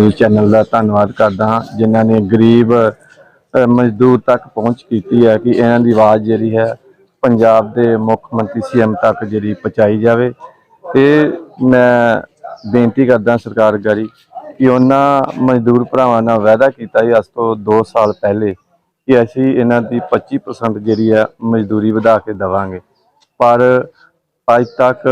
News channel ਦਾ ਧੰਨਵਾਦ ਕਰਦਾ ਹਾਂ, ਜਿਨ੍ਹਾਂ ਨੇ ਗਰੀਬ ਮਜ਼ਦੂਰ ਤੱਕ ਪਹੁੰਚ ਕੀਤੀ ਹੈ ਕਿ ਇਹਨਾਂ ਦੀ ਆਵਾਜ਼ ਜਿਹੜੀ ਹੈ ਪੰਜਾਬ ਦੇ ਮੁੱਖ ਮੰਤਰੀ ਸੀਐਮ ਤੱਕ ਜਿਹੜੀ ਪਹੁੰਚਾਈ ਜਾਵੇ। ਤੇ ਮੈਂ ਬੇਨਤੀ ਕਰਦਾ ਸਰਕਾਰ ਗਾਰੀ ਕਿ ਉਹਨਾਂ ਮਜ਼ਦੂਰ ਭਰਾਵਾਂ ਨਾਲ ਵਾਅਦਾ ਕੀਤਾ ਸੀ, ਅੱਜ ਤੋਂ 2 ਸਾਲ ਪਹਿਲੇ ਕਿ ਅਸੀਂ ਇਹਨਾਂ ਦੀ 25% ਜਿਹੜੀ ਹੈ ਮਜ਼ਦੂਰੀ ਵਧਾ ਕੇ ਦੇਵਾਂਗੇ। ਪਰ ਅੱਜ ਤੱਕ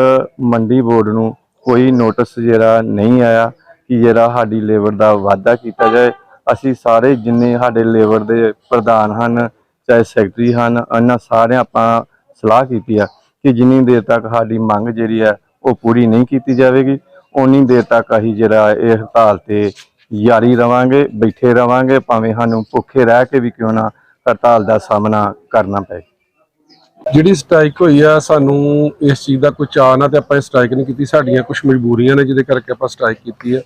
ਮੰਡੀ ਬੋਰਡ ਨੂੰ ਕੋਈ ਨੋਟਿਸ ਜਿਹੜਾ ਨਹੀਂ ਆਇਆ। ਕਿ ਜਿਹੜਾ ਸਾਡੀ ਲੇਬਰ ਦਾ ਵਾਅਦਾ ਕੀਤਾ ਜਾਏ, ਅਸੀਂ ਸਾਰੇ ਜਿੰਨੇ ਸਾਡੇ ਲੇਬਰ ਦੇ ਪ੍ਰਧਾਨ ਹਨ, ਚਾਹੇ ਸੈਕਟਰੀ ਹਨ ਉਹਨਾਂ ਸਾਰਿਆਂ ਆਪਾਂ ਸਲਾਹ ਕੀਤੀ ਆ ਕਿ ਜਿੰਨੀ ਦੇਰ ਤੱਕ ਸਾਡੀ ਮੰਗ ਜਿਹੜੀ ਹੈ ਉਹ ਪੂਰੀ ਨਹੀਂ ਕੀਤੀ ਜਾਵੇਗੀ ਉਨੀ ਦੇਰ ਤੱਕ ਅਸੀਂ ਜਿਹੜਾ ਇਹ ਹੜਤਾਲ ਤੇ ਜਾਰੀ ਰਵਾਂਗੇ, ਬੈਠੇ ਰਵਾਂਗੇ, ਭਾਵੇਂ ਸਾਨੂੰ ਭੁੱਖੇ ਰਹਿ ਕੇ ਵੀ ਕਿਉਂ ਨਾ ਹੜਤਾਲ ਦਾ ਸਾਹਮਣਾ ਕਰਨਾ ਪਏ। ਜਿਹੜੀ ਸਟ੍ਰਾਈਕ ਹੋਈ ਆ, ਸਾਨੂੰ ਇਸ ਚੀਜ਼ ਦਾ ਕੋਈ ਚਾਅ ਨਾ ਤੇ ਆਪਾਂ ਇਹ ਸਟ੍ਰਾਈਕ ਨਹੀਂ ਕੀਤੀ, ਸਾਡੀਆਂ ਕੁਝ ਮਜਬੂਰੀਆਂ ਨੇ ਜਿਹਦੇ ਕਰਕੇ ਆਪਾਂ ਸਟ੍ਰਾਈਕ ਕੀਤੀ ਹੈ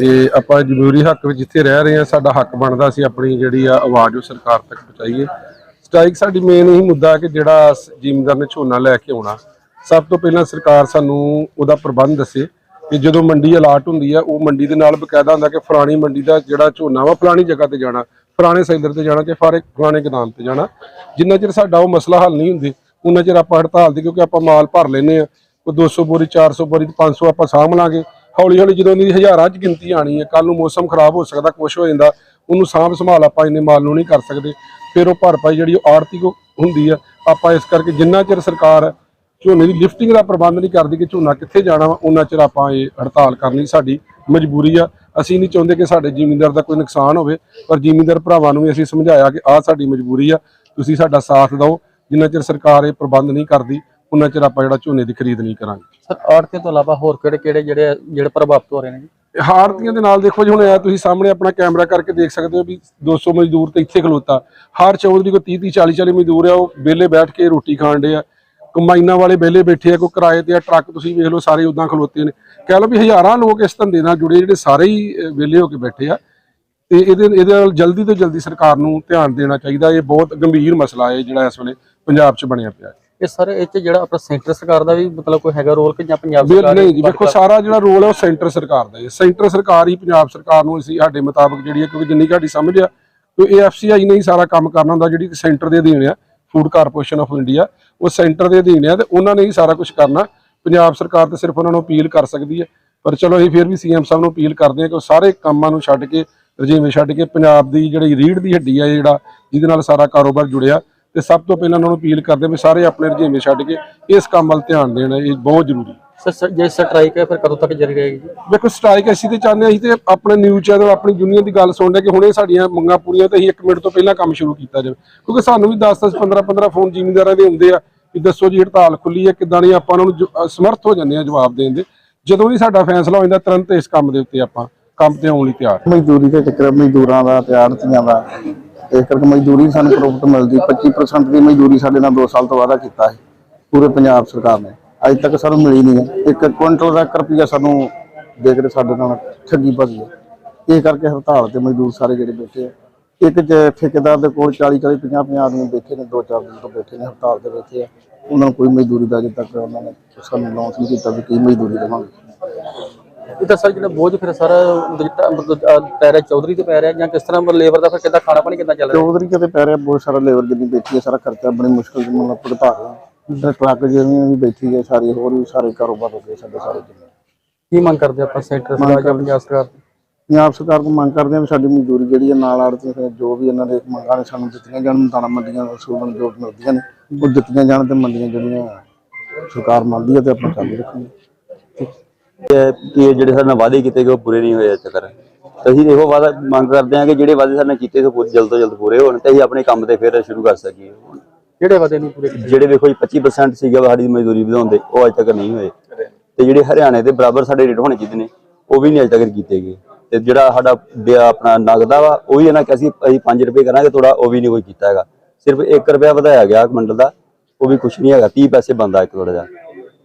ਤੇ ਆਪਾਂ ਜਮਹੂਰੀ ਹੱਕ ਵਿੱਚ ਜਿੱਥੇ ਰਹਿ ਰਹੇ ਆ ਸਾਡਾ ਹੱਕ ਬਣਦਾ ਸੀ ਆਪਣੀ ਜਿਹੜੀ ਆ ਆਵਾਜ਼ ਉਹ ਸਰਕਾਰ ਤੱਕ ਪਹੁੰਚਾਈਏ। ਸਟ੍ਰਾਈਕ ਸਾਡੀ ਮੇਨ ਹੀ ਮੁੱਦਾ ਹੈ ਕਿ ਜਿਹੜਾ ਸ- ਜ਼ਿਮੀਂਦਾਰ ਨੇ ਝੋਨਾ ਲੈ ਕੇ ਆਉਣਾ। ਸਭ ਤੋਂ ਪਹਿਲਾਂ ਸਰਕਾਰ ਸਾਨੂੰ ਉਹਦਾ ਪ੍ਰਬੰਧ ਦੱਸੇ ਕਿ ਜਦੋਂ ਮੰਡੀ ਅਲਾਟ ਹੁੰਦੀ ਆ, ਉਹ ਮੰਡੀ ਦੇ ਨਾਲ ਬਕਾਇਦਾ ਹੁੰਦਾ ਕਿ ਫਲਾਣੀ ਮੰਡੀ ਦਾ ਜਿਹੜਾ ਝੋਨਾ ਵਾ, ਫਲਾਣੀ ਜਗ੍ਹਾ ਤੇ ਜਾਣਾ, ਫਲਾਣੇ ਸੈਲਰ ਤੇ ਜਾਣਾ ਤੇ ਫਾਰੇ ਫਲਾਣੇ ਗਦਾਮ ਤੇ ਜਾਣਾ। ਜਿੰਨਾ ਚਿਰ ਸਾਡਾ ਉਹ ਮਸਲਾ ਹੱਲ ਨਹੀਂ ਹੁੰਦੀ ਉਹਨਾਂ ਚਿਰ ਆਪਾਂ ਹੜਤਾਲ ਦੀ ਕਿਉਂਕਿ ਆਪਾਂ ਮਾਲ ਭਰ ਲੈਨੇ ਆ ਕੋਈ 200 ਬੋਰੀ 400 ਬੋਰੀ 500 ਆਪਾਂ ਸਾਂਭ ਲਾਂਗੇ। ਹੌਲੀ ਹੌਲੀ ਜਦੋਂ ਦੀ ਹਜ਼ਾਰਾਂ ਚ ਗਿਣਤੀ ਆਣੀ ਹੈ ਕੱਲ ਨੂੰ ਮੌਸਮ ਖਰਾਬ ਹੋ ਸਕਦਾ, ਕੁਛ ਹੋ ਜਾਂਦਾ, ਉਹਨੂੰ ਸਾਂਭ ਸੰਭਾਲ ਆਪਾਂ ਇੰਨੇ ਮਾਲ ਨੂੰ ਨਹੀਂ ਕਰ ਸਕਦੇ। ਫਿਰ ਉਹ ਭਰਪਾਈ ਜਿਹੜੀ ਉਹ ਆੜਤੀ ਕੋ ਹੁੰਦੀ ਆ ਆਪਾਂ ਇਸ ਕਰਕੇ ਜਿੰਨਾ ਚਿਰ ਸਰਕਾਰ ਝੋਨੇ ਦੀ ਲਿਫਟਿੰਗ ਦਾ ਪ੍ਰਬੰਧ ਨਹੀਂ ਕਰਦੀ ਕਿ ਝੋਨਾ ਕਿੱਥੇ ਜਾਣਾ ਵਾ ਉਹਨਾਂ ਚਿਰ ਆਪਾਂ ਇਹ ਹੜਤਾਲ ਕਰਨੀ ਸਾਡੀ ਮਜਬੂਰੀ ਆ। ਅਸੀਂ ਨਹੀਂ ਚਾਹੁੰਦੇ ਕਿ ਸਾਡੇ ਜ਼ਿਮੀਂਦਾਰ ਦਾ ਕੋਈ ਨੁਕਸਾਨ ਹੋਵੇ, ਪਰ ਜ਼ਿਮੀਂਦਾਰ ਭਰਾਵਾਂ ਨੂੰ ਵੀ ਅਸੀਂ ਸਮਝਾਇਆ ਕਿ ਆਹ ਸਾਡੀ ਮਜਬੂਰੀ ਆ, ਤੁਸੀਂ ਸਾਡਾ ਸਾਥ ਦਿਓ। ਜਿੰਨਾ ਚਿਰ ਸਰਕਾਰ ਇਹ ਪ੍ਰਬੰਧ ਨਹੀਂ ਕਰਦੀ ਉਹਨਾਂ ਚਿਰ ਆਪਾਂ ਜਿਹੜਾ ਝੋਨੇ ਦੀ ਖਰੀਦ ਨਹੀਂ ਕਰਾਂਗੇ। ਸਰ ਆੜਤੇ ਤੋਂ ਇਲਾਵਾ ਹੋਰ ਕਿਹੜੇ ਕਿਹੜੇ ਜਿਹੜੇ ਜਿਹੜੇ ਪ੍ਰਭਾਵਿਤ ਹੋ ਰਹੇ ਨੇ ਜੀ? ਹਾਰਤੀਆਂ ਦੇ ਨਾਲ ਦੇਖੋ ਜੀ ਹੁਣ ਇਹ ਤੁਸੀਂ ਸਾਹਮਣੇ ਆਪਣਾ ਕੈਮਰਾ ਕਰਕੇ ਦੇਖ ਸਕਦੇ ਹੋ ਵੀ 200 ਮਜ਼ਦੂਰ ਤੇ ਇੱਥੇ ਖਲੋਤਾ। ਹਰ ਚੌਧਰੀ ਕੋ 30 30 40 40 ਮਜ਼ਦੂਰ ਆ ਉਹ ਵਿਹਲੇ ਬੈਠ ਕੇ ਰੋਟੀ ਖਾਣ ਦੇ ਆ। ਕੰਬਾਈਨਾਂ ਵਾਲੇ ਵਿਹਲੇ ਬੈਠੇ ਆ ਕੋਈ ਕਿਰਾਏ ਤੇ ਆ ਟਰੱਕ ਤੁਸੀਂ ਵੇਖ ਲਓ ਸਾਰੇ ਉਦਾਂ ਖਲੋਤੇ ਨੇ। ਕਹਿ ਲਓ ਵੀ ਹਜ਼ਾਰਾਂ ਲੋਕ ਇਸ ਧੰਦੇ ਨਾਲ ਜੁੜੇ ਜਿਹੜੇ ਸਾਰੇ ਹੀ ਵਿਹਲੇ ਹੋ ਕੇ ਬੈਠੇ ਆ। ਤੇ ਇਹਦੇ ਇਹਦੇ ਨਾਲ ਜਲਦੀ ਤੋਂ ਜਲਦੀ ਸਰਕਾਰ ਨੂੰ ਧਿਆਨ ਦੇਣਾ ਚਾਹੀਦਾ। ਇਹ ਬਹੁਤ ਗੰਭੀਰ ਮਸਲਾ ਹੈ ਜਿਹੜਾ ਇਸ ਵੇਲੇ ਪੰਜਾਬ 'ਚ ਬਣਿਆ ਪਿਆ ਹੈ। ਇਹ ਸਰ ਇਹ ਚ ਜਿਹੜਾ ਆਪਣਾ ਸੈਂਟਰ ਸਰਕਾਰ ਦਾ ਵੀ ਮਤਲਬ ਕੋਈ ਹੈਗਾ ਰੋਲ ਕਿ ਜਾਂ ਪੰਜਾਬ ਸਰਕਾਰ ਨਹੀਂ ਜੀ ਵੇਖੋ ਸਾਰਾ ਜਿਹੜਾ ਰੋਲ ਹੈ ਉਹ ਸੈਂਟਰ ਸਰਕਾਰ ਦਾ ਹੈ ਸੈਂਟਰ ਸਰਕਾਰ ਹੀ ਪੰਜਾਬ ਸਰਕਾਰ ਨੂੰ ਅਸੀਂ ਸਾਡੇ ਮੁਤਾਬਕ ਜਿਹੜੀ ਹੈ ਕਿਉਂਕਿ ਜਿੰਨੀ ਸਾਡੀ ਸਮਝ ਆ ਕਿ ਏਐਫਸੀਆਈ ਨੇ ਹੀ ਸਾਰਾ ਕੰਮ ਕਰਨਾ ਹੁੰਦਾ ਜਿਹੜੀ ਸੈਂਟਰ ਦੇ ਅਧੀਨ ਆ ਫੂਡ ਕਾਰਪੋਰੇਸ਼ਨ ਆਫ ਇੰਡੀਆ ਉਹ ਸੈਂਟਰ ਦੇ ਅਧੀਨ ਆ ਤੇ ਉਹਨਾਂ ਨੇ ਹੀ ਸਾਰਾ ਕੁਝ ਕਰਨਾ। ਪੰਜਾਬ ਸਰਕਾਰ ਤੇ ਸਿਰਫ ਉਹਨਾਂ ਨੂੰ ਅਪੀਲ ਕਰ ਸਕਦੀ ਹੈ। ਪਰ ਚਲੋ ਅਸੀਂ ਫਿਰ ਵੀ ਸੀਐਮ ਸਾਹਿਬ ਨੂੰ ਅਪੀਲ ਕਰਦੇ ਹਾਂ ਕਿ ਉਹ ਸਾਰੇ ਕੰਮਾਂ ਨੂੰ ਛੱਡ ਕੇ ਰਜੀਵੇਂ ਛੱਡ ਕੇ ਪੰਜਾਬ ਦੀ ਜਿਹੜੀ ਰੀੜ ਦੀ ਹੱਡੀ ਆ ਜਿਹੜਾ ਜਿਹਦੇ ਨਾਲ ਸਾਰਾ ਕਾਰੋਬਾਰ ਜੁੜਿਆ ਤੇ ਸਭ ਤੋਂ ਪਹਿਲਾਂ ਉਹਨਾਂ ਨੂੰ ਅਪੀਲ ਕਰਦੇ ਵੀ ਸਾਰੇ ਆਪਣੇ ਰਜੀਵੇਂ ਛੱਡ ਕੇ ਇਸ ਕੰਮ ਵੱਲ ਧਿਆਨ ਦੇਣ ਇਹ ਬਹੁਤ ਜ਼ਰੂਰੀ ਹੈ। ਸਰ ਸਰ ਜੇ ਸਟ੍ਰਾਈਕ ਹੈ ਫਿਰ ਕਦੋਂ ਤੱਕ ਜਾਰੀ ਰਹੇਗੀ ਜੀ? ਵੇਖੋ ਸਟ੍ਰਾਈਕ ਅਸੀਂ ਤੇ ਚਾਹੁੰਦੇ ਅਸੀਂ ਤੇ ਆਪਣੇ ਨਿਊਜ਼ ਚੈਨਲ ਆਪਣੀ ਯੂਨੀਅਨ ਦੀ ਗੱਲ ਸੁਣਦੇ ਕਿ ਹੁਣੇ ਸਾਡੀਆਂ ਮੰਗਾਂ ਪੂਰੀਆਂ ਤੇ ਅਸੀਂ 1 ਮਿੰਟ ਤੋਂ ਪਹਿਲਾਂ ਕੰਮ ਸ਼ੁਰੂ ਕੀਤਾ ਜਾਵੇ। ਕਿਉਂਕਿ ਸਾਨੂੰ ਵੀ 10-10 15-15 ਫੋਨ ਜ਼ਿਮੀਂਦਾਰਾਂ ਦੇ ਹੁੰਦੇ ਆ ਵੀ ਦੱਸੋ ਜੀ ਹੜਤਾਲ ਖੁੱਲੀ ਹੈ ਕਿੱਦਾਂ ਨਹੀਂ ਆਪਾਂ ਉਹਨਾਂ ਨੂੰ ਸਮਰਥ ਹੋ ਜਾਂਦੇ ਆ ਜਵਾਬ ਦੇਣ ਦੇ। ਜਦੋਂ ਵੀ ਸਾਡਾ ਫੈਸਲਾ ਹੋ ਜਾਂਦਾ ਤੁਰੰਤ ਇਸ ਕੰਮ ਦੇ ਉੱਤੇ ਆਪਾਂ ਕੰਮ ਤੇ ਆਉਣ ਲਈ ਤਿਆਰ ਮਜ਼ਦੂਰੀ ਦੇ ਚੱਕਰ ਮਜ਼ਦੂਰਾਂ ਦਾ ਤੇ ਆੜਤੀਆਂ ਦਾ ਇਸ ਕਰਕੇ ਮਜ਼ਦੂਰੀ ਸਾਨੂੰ ਪ੍ਰੋਫਿਟ ਮਿਲਦੀ। 25% ਦੀ ਮਜ਼ਦੂਰੀ ਸਾਡੇ ਨਾਲ 2 ਸਾਲ ਤੋਂ ਵਾਅਦਾ ਕੀਤਾ ਹੈ ਪੂਰੇ ਪੰਜਾਬ ਸਰਕਾਰ ਨੇ। ਅੱਜ ਤੱਕ ਸਾਨੂੰ ਮਿਲੀ ਨਹੀਂ ਹੈ। ਇੱਕ ਕੁਇੰਟਲ ਦਾ 1 ਰੁਪਿਆ ਸਾਨੂੰ ਦੇ ਕੇ ਸਾਡੇ ਨਾਲ ਠੱਗੀ ਭਰੀ ਹੈ। ਇਹ ਕਰਕੇ ਹੜਤਾਲ ਤੇ ਮਜ਼ਦੂਰ ਸਾਰੇ ਜਿਹੜੇ ਬੈਠੇ ਆ। ਇੱਕ ਠੇਕੇਦਾਰ ਦੇ ਕੋਲ 40 40 50 50 ਆਦਮੀ ਬੈਠੇ ਨੇ, ਦੋ ਚਾਰ ਦਿਨ ਤੋਂ ਬੈਠੇ ਨੇ, ਹੜਤਾਲ ਤੇ ਬੈਠੇ ਆ। ਉਹਨਾਂ ਨੂੰ ਕੋਈ ਮਜ਼ਦੂਰੀ ਦਾ ਅਜੇ ਤੱਕ ਉਹਨਾਂ ਨੇ ਸਾਨੂੰ ਅਨਾਉਂਸ ਨਹੀਂ ਕੀਤਾ ਵੀ ਕੀ ਮਜ਼ਦੂਰੀ ਦੇਵਾਂਗੇ। ਇਹ ਤਾਂ ਸਰ ਜਿਹੜਾ ਬੋਝ ਫਿਰ ਸਾਰਾ ਜਿਹੜਾ ਮਤਲਬ ਅਹ, ਪੈ ਰਿਹਾ ਚੌਧਰੀ ਤੇ ਪੈ ਰਿਹਾ ਜਾਂ ਕਿਸ ਤਰ੍ਹਾਂ ਲੇਬਰ ਦਾ ਫਿਰ ਕਿੱਦਾਂ ਖਾਣਾ ਪਾਣੀ ਕਿੱਦਾਂ ਚੱਲ ਰਿਹਾ? ਚੌਧਰੀ ਕਿਤੇ ਪੈ ਰਿਹਾ ਬਹੁਤ ਸਾਰਾ ਲੇਬਰ ਜਿੰਨੀ ਬੈਠੀ ਹੈ ਸਾਰਾ ਖਰਚਾ ਬੜੀ ਮੁਸ਼ਕਲ ਨਾਲ ਮਤਲਬ ਭੁਗਤਾ ਰਹੇ ਹਾਂ ਟਰੱਕ ਜਿਹੜੀਆਂ ਵੀ ਬੈਠੀ ਹੈ ਸਾਰੀ ਹੋਰ ਵੀ ਸਾਰੇ ਕਾਰੋਬਾਰ ਹੋ ਗਏ ਸਾਡੇ ਸਾਰੇ ਕੀ ਮੰਗ ਕਰਦੇ ਆਪਾਂ ਸੈਂਟਰ ਸਰਕਾਰ ਜਾਂ ਪੰਜਾਬ ਸਰਕਾਰ? ਪੰਜਾਬ ਸਰਕਾਰ ਤੋਂ ਮੰਗ ਕਰਦੇ ਹਾਂ ਵੀ ਸਾਡੀ ਮਜ਼ਦੂਰੀ ਜਿਹੜੀ ਹੈ ਨਾਲ ਆੜਤੀ ਫਿਰ ਜੋ ਵੀ ਇਹਨਾਂ ਦੇ ਮੰਗਾਂ ਨੇ ਸਾਨੂੰ ਦਿੱਤੀਆਂ ਜਾਣ ਦਾਣਾ ਮੰਡੀਆਂ ਸੂਬਨ ਜੋ ਮਿਲਦੀਆਂ ਨੇ ਉਹ ਦਿੱਤੀਆਂ ਜਾਣ ਤੇ ਮੰਡੀਆਂ ਜਿਹੜੀਆਂ ਸਰਕਾਰ ਮੰਨਦੀ ਹੈ ਤੇ ਆਪਾਂ ਚਾਲੂ ਰੱਖਾਂਗੇ। ਕਿ ਜਿਹੜੇ ਸਾਡੇ ਨਾਲ ਵਾਅਦੇ ਕੀਤੇ ਗਏ ਉਹ ਪੂਰੇ ਨਹੀਂ ਹੋਏ ਅੱਜ ਤੱਕ। ਅਸੀਂ ਇਹੋ ਵਾਅਦਾ ਮੰਗ ਕਰਦੇ ਹਾਂ ਕਿ ਜਿਹੜੇ ਵਾਅਦੇ ਸਾਡੇ ਨਾਲ ਕੀਤੇ ਪੂਰੇ- ਜਲਦ ਤੋਂ ਜਲਦ ਪੂਰੇ ਹੋਣ ਤੇ ਅਸੀਂ ਆਪਣੇ ਕੰਮ ਤੇ ਫਿਰ ਸ਼ੁਰੂ ਕਰ ਸਕੀਏ। ਜਿਹੜੇ ਵਾਅਦੇ ਨਹੀਂ ਪੂਰੇ ਕੀਤੇ? ਜਿਹੜੇ ਵੇਖੋ ਜੀ 25% ਸੀਗਾ ਸਾਡੀ ਮਜ਼ਦੂਰੀ ਵਧਾਉਂਦੇ ਉਹ ਅੱਜ ਤੱਕ ਨਹੀਂ ਹੋਏ। ਤੇ ਜਿਹੜੇ ਹਰਿਆਣੇ ਦੇ ਬਰਾਬਰ ਸਾਡੇ ਰੇਟ ਹੋਣੇ ਚਾਹੀਦੇ ਨੇ ਉਹ ਵੀ ਨਹੀਂ ਅੱਜ ਤੱਕ ਕੀਤੇ ਗਏ। ਤੇ ਜਿਹੜਾ ਸਾਡਾ ਆਪਣਾ ਨਗਦਾ ਵਾ ਉਹ ਵੀ ਇਹਨਾਂ ਕਿ ਅਸੀਂ ਅਸੀਂ 5 ਰੁਪਏ ਕਰਾਂਗੇ ਥੋੜਾ ਉਹ ਵੀ ਨਹੀਂ ਕੋਈ ਕੀਤਾ ਹੈਗਾ। ਸਿਰਫ 1 ਰੁਪਿਆ ਵਧਾਇਆ ਗਿਆ ਮੰਡਲ ਦਾ ਉਹ ਵੀ ਕੁਝ ਨਹੀਂ ਹੈਗਾ 30 ਪੈਸੇ ਬੰਦਾ ਇੱਕ ਥੋੜਾ ਜਿਹਾ।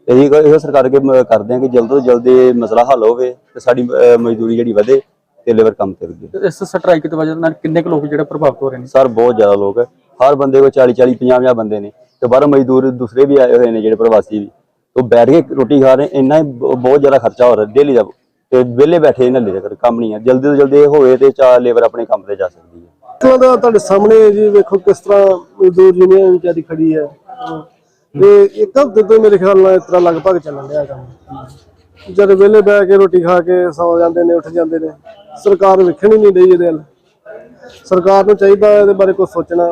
ਇਹੀ ਇਹੋ ਸਰਕਾਰ ਅੱਗੇ ਮ- ਕਰਦੇ ਹਾਂ ਕਿ ਜਲਦ ਤੋਂ ਜਲਦ ਇਹ ਮਸਲਾ ਹੱਲ ਹੋਵੇ ਤੇ ਸਾਡੀ ਅਹ, ਮਜ਼ਦੂਰੀ ਜਿਹੜੀ ਵਧੇ ਤੇ ਲੇਬਰ ਕੰਮ ਤੇ ਲੱਗੇ। ਇਸ ਸਟ੍ਰਾਈਕ ਦੀ ਵਜ੍ਹਾ ਨਾਲ ਕਿੰਨੇ ਕੁ ਲੋਕ ਜਿਹੜੇ ਪ੍ਰਭਾਵਿਤ ਹੋ ਰਹੇ ਨੇ? ਸਰ ਬਹੁਤ ਜ਼ਿਆਦਾ ਲੋਕ ਹੈ। ਹਰ ਬੰਦੇ ਕੋਲ 40 40 50 50 ਬੰਦੇ ਨੇ ਤੇ ਬਾਹਰੋਂ ਮਜ਼ਦੂਰ ਦੂਸਰੇ ਵੀ ਆਏ ਹੋਏ ਨੇ ਜਿਹੜੇ ਪ੍ਰਵਾਸੀ ਵੀ। ਉਹ ਬੈਠ ਕੇ ਰੋਟੀ ਖਾ ਰਹੇ ਇੰਨਾ ਹੀ ਬ- ਬਹੁਤ ਜ਼ਿਆਦਾ ਖਰਚਾ ਹੋ ਰਿਹਾ ਡੇਲੀ ਦਾ। ਤੇ ਵਿਹਲੇ ਬੈਠੇ ਇਹਨਾਂ ਲਈ ਕਰ ਕੰਮ ਨਹੀਂ ਹੈ। ਜਲਦੀ ਤੋਂ ਜਲਦੀ ਇਹ ਹੋਵੇ ਤੇ ਚਾ ਲੇਬਰ ਆਪਣੇ ਕੰਮ ਤੇ ਜਾ ਸਕਦੀ ਹੈ। ਦਾ ਤੁਹਾਡੇ ਸਾਹਮਣੇ ਜੀ ਵੇਖੋ ਕਿਸ ਤਰ੍ਹਾਂ ਮਜ਼ਦੂਰ ਯੂਨੀਅਨ ਵਿਚਾਰੀ ਖੜੀ ਹੈ। ਤੇ ਇੱਕ ਹਫ਼ਤੇ ਤੋਂ ਮੇਰੇ ਖਿਆਲ ਨਾਲ ਇਸ ਤਰ੍ਹਾਂ ਲਗਭਗ ਚੱਲਣ ਡਿਆ ਕੰਮ। ਜਦ ਵਿਹਲੇ ਬਹਿ ਕੇ ਰੋਟੀ ਖਾ ਕੇ ਸੌ ਜਾਂਦੇ ਨੇ ਉੱਠ ਜਾਂਦੇ ਨੇ ਸਰਕਾਰ ਵੇਖਣ ਹੀ ਨਹੀਂ ਰਹੀ ਇਹਦੇ ਵੱਲ। ਸਰਕਾਰ ਨੂੰ ਚਾਹੀਦਾ ਇਹਦੇ ਬਾਰੇ ਕੁਝ ਸੋਚਣਾ।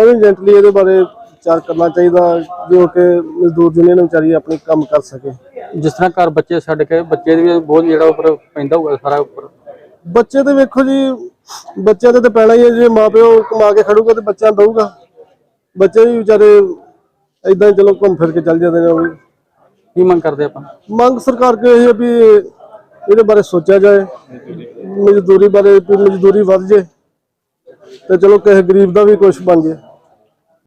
ਐਵੀਡੈਂਟਲੀ ਇਹਦੇ ਬਾਰੇ ਵਿਚਾਰ ਕਰਨਾ ਚਾਹੀਦਾ ਜੋ ਕਿ ਮਜ਼ਦੂਰ ਯੂਨੀਅਨ ਵਿਚਾਰੀ ਆਪਣੇ ਕੰਮ ਕਰ ਸਕੇ। ਜਿਸ ਤਰ੍ਹਾਂ ਘਰ ਬੱਚੇ ਛੱਡ ਕੇ ਬੱਚੇ ਦੀ ਵੀ ਬਹੁਤ ਜਿਹੜਾ ਉੱਪਰ ਪੈਂਦਾ ਹੋਊਗਾ ਸਾਰਾ ਉੱਪਰ। ਬੱਚੇ ਤੇ ਵੇਖੋ ਜੀ ਬੱਚਿਆਂ ਤੇ ਤਾਂ ਪੈਣਾ ਹੀ ਹੈ ਜੇ ਮਾਪਿਓ ਕਮਾ ਕੇ ਖੜੂਗਾ ਤੇ ਬੱਚਿਆਂ ਨੂੰ ਦਊਗਾ। ਬੱਚੇ ਵੀ ਵਿਚਾਰੇ ਇਦਾਂ ਹੀ ਚਲੋ ਘੁੰਮ ਫਿਰ ਕੇ ਚੱਲ ਜਾਂਦੇ ਨੇ ਉਹ ਵੀ। ਕੀ ਮੰਗ ਕਰਦੇ ਆਪਾਂ? ਮੰਗ ਸਰਕਾਰ ਕੋਲ ਇਹ ਹੈ ਵੀ ਇਹਦੇ ਬਾਰੇ ਸੋਚਿਆ ਜਾਏ ਮਜ਼ਦੂਰੀ ਬਾਰੇ ਵੀ ਮਜ਼ਦੂਰੀ ਵੱਧ ਜੇ ਤੇ ਚਲੋ ਕਿਸੇ ਗਰੀਬ ਦਾ ਵੀ ਕੁਝ ਬਣ ਜੇ।